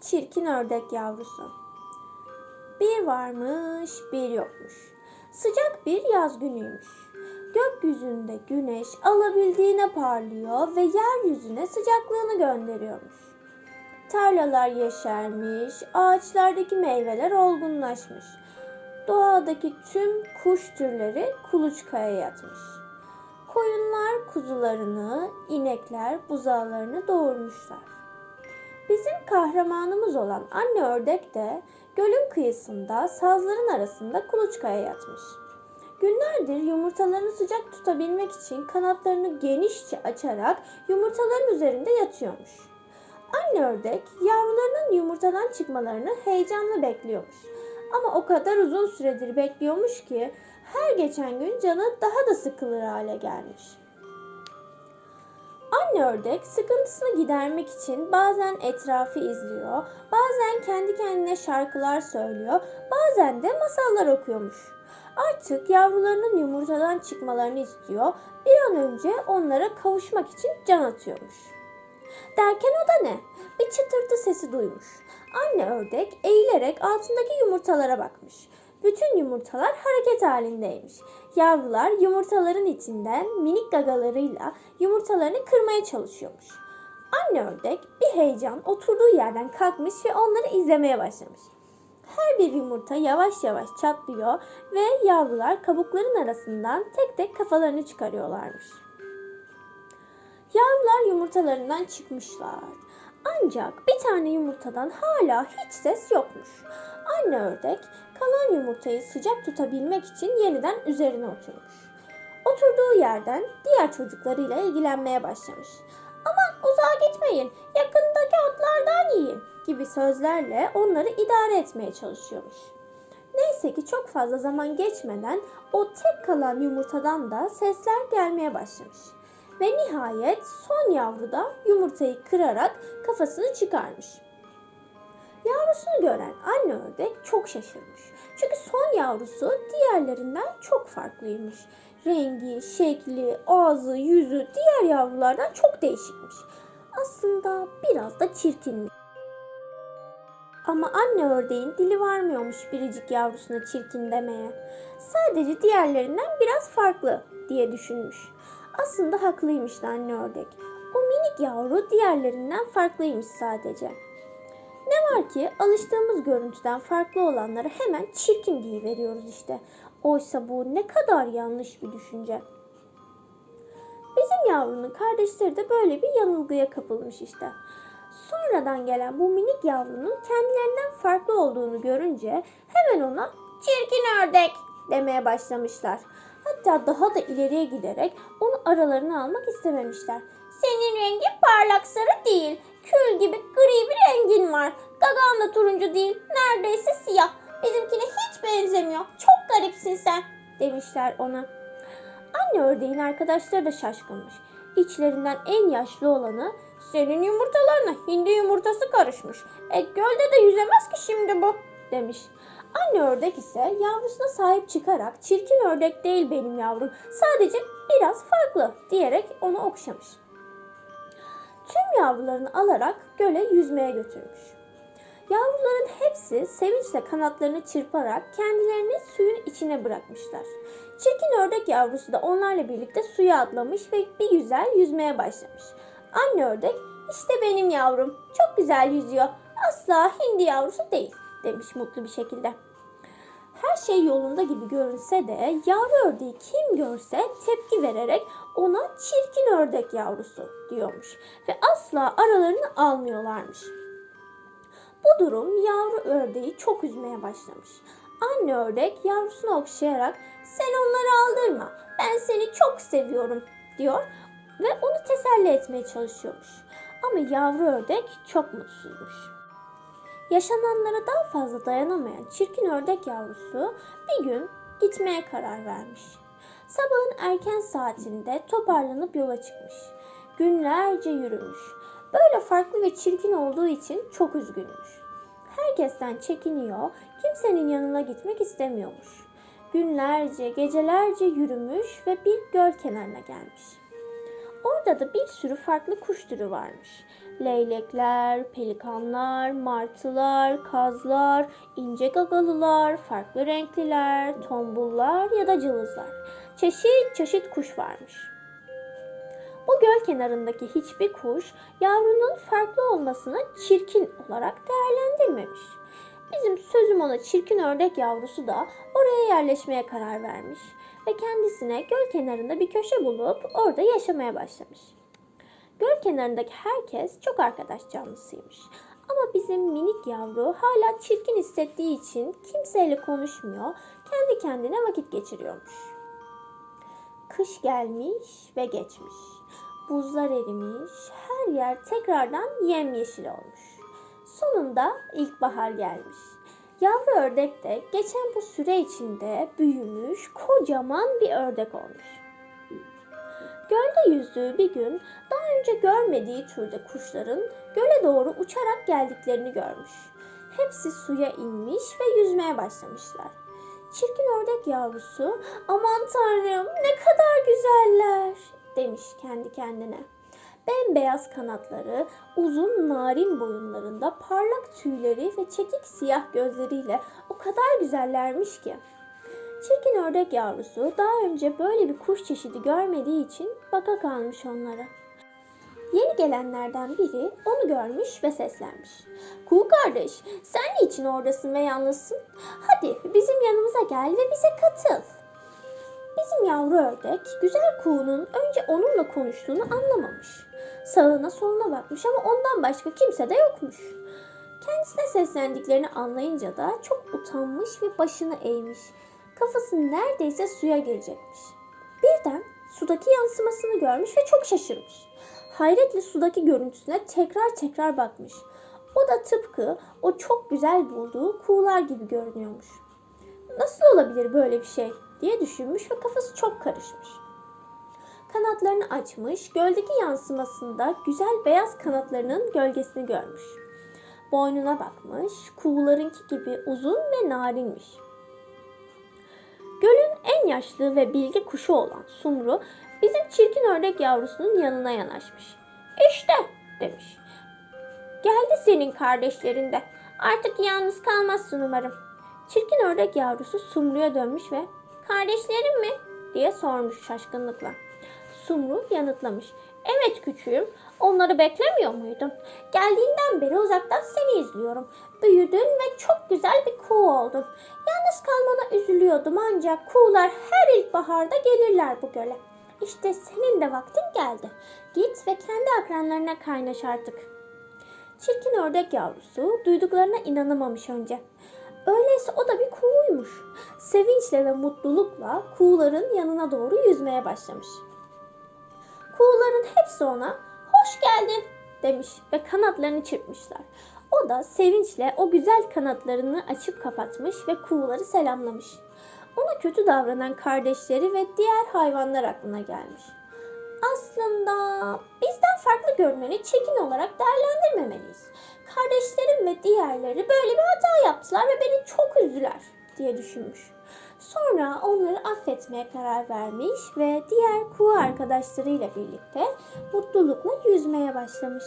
çirkin ördek yavrusu. Bir varmış, bir yokmuş. Sıcak bir yaz günüymüş. Gökyüzünde güneş alabildiğine parlıyor ve yeryüzüne sıcaklığını gönderiyormuş. Tarlalar yeşermiş, ağaçlardaki meyveler olgunlaşmış. Doğadaki tüm kuş türleri kuluçkaya yatmış. Koyunlar kuzularını, inekler buzağlarını doğurmuşlar. Bizim kahramanımız olan anne ördek de gölün kıyısında sazların arasında kuluçkaya yatmış. Günlerdir yumurtalarını sıcak tutabilmek için kanatlarını genişçe açarak yumurtaların üzerinde yatıyormuş. Anne ördek yavrularının yumurtadan çıkmalarını heyecanla bekliyormuş. Ama o kadar uzun süredir bekliyormuş ki her geçen gün canı daha da sıkılır hale gelmiş. Ördek sıkıntısını gidermek için bazen etrafı izliyor, bazen kendi kendine şarkılar söylüyor, bazen de masallar okuyormuş. Artık yavrularının yumurtadan çıkmalarını istiyor, bir an önce onlara kavuşmak için can atıyormuş. Derken o da ne? Bir çıtırtı sesi duymuş. Anne ördek eğilerek altındaki yumurtalara bakmış. Bütün yumurtalar hareket halindeymiş. Yavrular yumurtaların içinden minik gagalarıyla yumurtalarını kırmaya çalışıyormuş. Anne ördek bir heyecan oturduğu yerden kalkmış ve onları izlemeye başlamış. Her bir yumurta yavaş yavaş çatlıyor ve yavrular kabukların arasından tek tek kafalarını çıkarıyorlarmış. Yavrular yumurtalarından çıkmışlar. Ancak bir tane yumurtadan hala hiç ses yokmuş. Anne ördek kalan yumurtayı sıcak tutabilmek için yeniden üzerine oturmuş. Oturduğu yerden diğer çocuklarıyla ilgilenmeye başlamış. Aman uzağa gitmeyin, yakındaki otlardan yiyin gibi sözlerle onları idare etmeye çalışıyormuş. Neyse ki çok fazla zaman geçmeden o tek kalan yumurtadan da sesler gelmeye başlamış. Ve nihayet son yavru da yumurtayı kırarak kafasını çıkarmış. Yavrusunu gören anne ördek çok şaşırmış. Çünkü son yavrusu diğerlerinden çok farklıymış. Rengi, şekli, ağzı, yüzü diğer yavrulardan çok değişikmiş. Aslında biraz da çirkinmiş. Ama anne ördeğin dili varmıyormuş biricik yavrusuna çirkin demeye. Sadece diğerlerinden biraz farklı diye düşünmüş. Aslında haklıymış da anne ördek. O minik yavru diğerlerinden farklıymış sadece. Ne var ki alıştığımız görüntüden farklı olanları hemen çirkin diye veriyoruz işte. Oysa bu ne kadar yanlış bir düşünce. Bizim yavrunun kardeşleri de böyle bir yanılgıya kapılmış işte. Sonradan gelen bu minik yavrunun kendilerinden farklı olduğunu görünce hemen ona çirkin ördek demeye başlamışlar. Hatta daha da ileriye giderek onu aralarına almak istememişler. Senin rengin parlak sarı değil. Kül gibi gri bir rengin var. Gagan da turuncu değil. Neredeyse siyah. Bizimkine hiç benzemiyor. Çok garipsin sen demişler ona. Anne ördeğin arkadaşları da şaşkınmış. İçlerinden en yaşlı olanı senin yumurtalarına hindi yumurtası karışmış. E gölde de yüzemez ki şimdi bu demiş. Anne ördek ise yavrusuna sahip çıkarak çirkin ördek değil benim yavrum sadece biraz farklı diyerek onu okşamış. Tüm yavrularını alarak göle yüzmeye götürmüş. Yavruların hepsi sevinçle kanatlarını çırparak kendilerini suyun içine bırakmışlar. Çirkin ördek yavrusu da onlarla birlikte suya atlamış ve bir güzel yüzmeye başlamış. Anne ördek işte benim yavrum çok güzel yüzüyor asla hindi yavrusu değil demiş mutlu bir şekilde. Her şey yolunda gibi görünse de yavru ördeği kim görse tepki vererek ona çirkin ördek yavrusu diyormuş ve asla aralarını almıyorlarmış. Bu durum yavru ördeği çok üzmeye başlamış. Anne ördek yavrusunu okşayarak sen onları aldırma ben seni çok seviyorum diyor ve onu teselli etmeye çalışıyormuş. Ama yavru ördek çok mutsuzmuş. Yaşananlara daha fazla dayanamayan çirkin ördek yavrusu bir gün gitmeye karar vermiş. Sabahın erken saatinde toparlanıp yola çıkmış. Günlerce yürümüş. Böyle farklı ve çirkin olduğu için çok üzgünmüş. Herkesten çekiniyor, kimsenin yanına gitmek istemiyormuş. Günlerce, gecelerce yürümüş ve bir göl kenarına gelmiş. Orada da bir sürü farklı kuş türü varmış Leylekler, pelikanlar, martılar, kazlar, ince gagalılar, farklı renkliler, tombullar ya da cılızlar. Çeşit çeşit kuş varmış. Bu göl kenarındaki hiçbir kuş yavrunun farklı olmasını çirkin olarak değerlendirmemiş. Bizim sözüm ona çirkin ördek yavrusu da oraya yerleşmeye karar vermiş ve kendisine göl kenarında bir köşe bulup orada yaşamaya başlamış. Göl kenarındaki herkes çok arkadaş canlısıymış. Ama bizim minik yavru hala çirkin hissettiği için kimseyle konuşmuyor, kendi kendine vakit geçiriyormuş. Kış gelmiş ve geçmiş. Buzlar erimiş, her yer tekrardan yemyeşil olmuş. Sonunda ilkbahar gelmiş. Yavru ördek de geçen bu süre içinde büyümüş, kocaman bir ördek olmuş. Gölde yüzdüğü bir gün daha önce görmediği türde kuşların göle doğru uçarak geldiklerini görmüş. Hepsi suya inmiş ve yüzmeye başlamışlar. Çirkin ördek yavrusu aman tanrım ne kadar güzeller demiş kendi kendine. Bembeyaz kanatları, uzun narin boyunlarında parlak tüyleri ve çekik siyah gözleriyle o kadar güzellermiş ki. Çirkin ördek yavrusu daha önce böyle bir kuş çeşidi görmediği için baka kalmış onlara. Yeni gelenlerden biri onu görmüş ve seslenmiş. Kuğu kardeş, sen niçin oradasın ve yalnızsın? Hadi bizim yanımıza gel ve bize katıl. Bizim yavru ördek güzel kuğunun önce onunla konuştuğunu anlamamış. Sağına soluna bakmış ama ondan başka kimse de yokmuş. Kendisine seslendiklerini anlayınca da çok utanmış ve başını eğmiş. Kafası neredeyse suya girecekmiş. Birden sudaki yansımasını görmüş ve çok şaşırmış. Hayretle sudaki görüntüsüne tekrar tekrar bakmış. O da tıpkı o çok güzel bulduğu kuğular gibi görünüyormuş. Nasıl olabilir böyle bir şey diye düşünmüş ve kafası çok karışmış. Kanatlarını açmış, göldeki yansımasında güzel beyaz kanatlarının gölgesini görmüş. Boynuna bakmış, kuğularınki gibi uzun ve narinmiş. En yaşlı ve bilge kuşu olan Sumru bizim çirkin ördek yavrusunun yanına yanaşmış. İşte demiş. Geldi senin kardeşlerin de. Artık yalnız kalmazsın umarım. Çirkin ördek yavrusu Sumru'ya dönmüş ve kardeşlerim mi diye sormuş şaşkınlıkla. Sumru yanıtlamış. Evet küçüğüm, onları beklemiyor muydun? Geldiğinden beri uzaktan seni izliyorum. Büyüdün ve çok güzel bir kuğu oldun. Yalnız kalmana üzülüyordum ancak kuğular her ilkbaharda gelirler bu göle. İşte senin de vaktin geldi. Git ve kendi akranlarına kaynaş artık. Çirkin ördek yavrusu duyduklarına inanamamış önce. Öyleyse o da bir kuğuymuş. Sevinçle ve mutlulukla kuğuların yanına doğru yüzmeye başlamış. Kuğuların hepsi ona hoş geldin demiş ve kanatlarını çırpmışlar. O da sevinçle o güzel kanatlarını açıp kapatmış ve kuğuları selamlamış. Ona kötü davranan kardeşleri ve diğer hayvanlar aklına gelmiş. Aslında bizden farklı görüneni çirkin olarak değerlendirmemeliyiz. Kardeşlerim ve diğerleri böyle bir hata yaptılar ve beni çok üzdüler diye düşünmüş. Sonra onları affetmeye karar vermiş ve diğer kuğu arkadaşlarıyla birlikte mutlulukla yüzmeye başlamış.